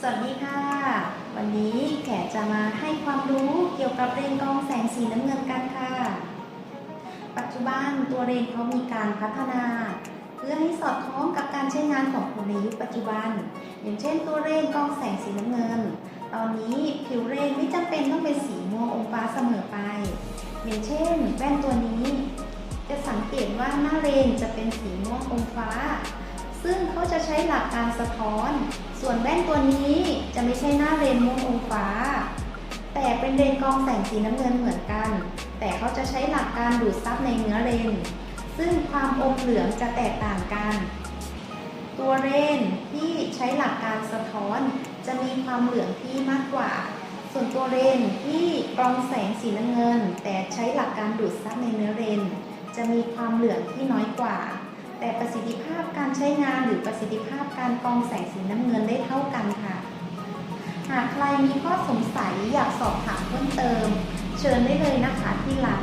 สวัสดีค่ะ วันนี้แขกจะมาให้ความรู้เกี่ยวกับเรนกองแสงสีน้ำเงินกันค่ะ ปัจจุบันตัวเรนเขามีการพัฒนา เพื่อให้สอดคล้องกับการใช้งานของคนในยุคปัจจุบัน อย่างเช่นตัวเรนกองแสงสีน้ำเงิน ตอนนี้ผิวเรนไม่จำเป็นต้องเป็นสีม่วงอมฟ้าเสมอไป อย่างเช่นแว่นตัวนี้ จะสังเกตว่าหน้าเรนจะเป็นสีม่วงอมฟ้า ซึ่งเขาจะใช้หลักการสะท้อน ส่วนแว่นตัวนี้จะไม่ใช่หน้าเรนม่วงอมฟ้า แต่เป็นเรนกรองแสงสีน้ำเงินเหมือนกัน แต่เขาจะใช้หลักการดูดซับในเนื้อเรนซึ่งความอมเหลืองจะแตกต่างกัน ตัวเรนที่ใช้หลักการสะท้อน จะมีความเหลืองที่มากกว่า ส่วนตัวเรนที่กรองแสงสีน้ำเงิน แต่ใช้หลักการดูดซับในเนื้อเรนจะมีความเหลืองที่น้อยกว่า แต่ประสิทธิภาพการใช้งานหรือประสิทธิภาพการกรองแสงสีน้ำเงินได้เท่ากันค่ะ หากใครมีข้อสงสัยอยากสอบถามเพิ่มเติม เชิญได้เลยนะคะที่ร้าน